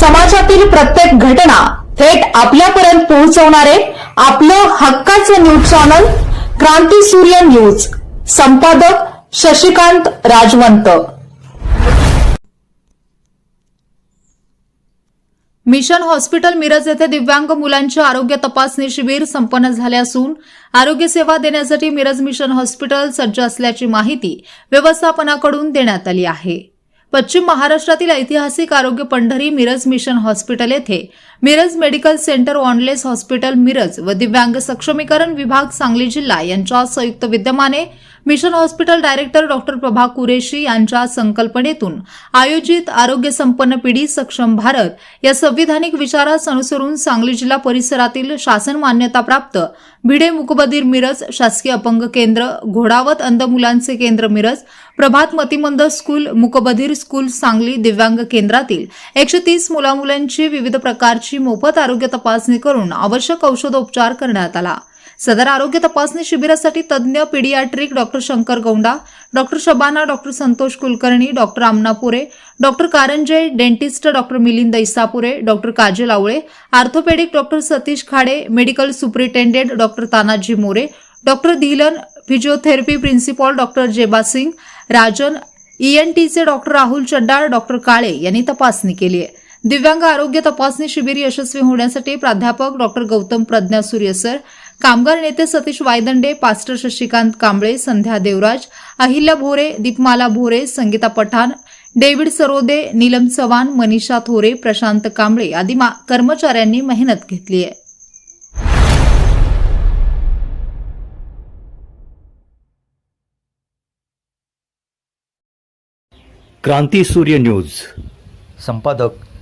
समाजातील प्रत्येक घटना थेट आपल्यापर्यंत पोहोचवणारे आपलं हक्काचं न्यूज चॅनल क्रांती सूर्य न्यूज. संपादक शशिकांत राजवंत. मिशन हॉस्पिटल मिरज येथे दिव्यांग मुलांचे आरोग्य तपासणी शिबिर संपन्न झाले असून आरोग्य सेवा देण्यासाठी मिरज मिशन हॉस्पिटल सज्ज असल्याची माहिती व्यवस्थापनाकडून देण्यात आली आहे. पश्चिम महाराष्ट्रातील ऐतिहासिक आरोग्य पंढरी मिरज मिशन हॉस्पिटल येथे Miraj medical centre Wanless hospital Miraj व दिव्यांग सक्षमीकरण विभाग सांगली जिल्हा यांच्या संयुक्त विद्यमाने mission hospital director doctor Prabha Qureshi यांच्या संकल्पनेतून आयोजित आरोग्य संपन्न पिढी सक्षम भारत या संविधानिक विचारास अनुसरून सांगली जिल्हा परिसरातील शासन मान्यताप्राप्त भिडे मुकबधीर मिरज शासकीय अपंग केंद्र घोडावत अंध मुलांचे केंद्र मिरज प्रभात मतिमंद स्कूल मुकबधीर स्कूल सांगली दिव्यांग केंद्रातील एकशे तीस मुलामुलांची विविध प्रकारची मोफत आरोग्य तपासणी करून आवश्यक औषधोपचार करण्यात आला. सदर आरोग्य तपासणी शिबिरासाठी तज्ज्ञ paediatric doctor Shankar Gounda doctor Shabana doctor Santosh Kulkarni doctor Amanapure doctor Karanjay dentist doctor Milind Isapure doctor Kajal Awale orthopaedic doctor Satish Khade medical superintendent doctor Tanaji More doctor Dhilan physiotherapy principal doctor Jeba Singh Rajan ईएनटीचे doctor Rahul Chaddal doctor Kale यांनी तपासणी केली आहे. दिव्यांग आरोग्य तपासणी शिबिर यशस्वी होण्यासाठी प्राध्यापक डॉक्टर गौतम प्रज्ञा सूर्यसर कामगार नेते सतीश वायदंडे पास्टर शशिकांत कांबळे संध्या देवराज अहिल्या भोरे दीपमाला भोरे संगीता पठाण डेव्हिड सरोदे नीलम चव्हाण मनीषा थोरे प्रशांत कांबळे आदी मा- कर्मचाऱ्यांनी मेहनत घेतली आहे. क्रांती सूर्य न्यूज. संपादक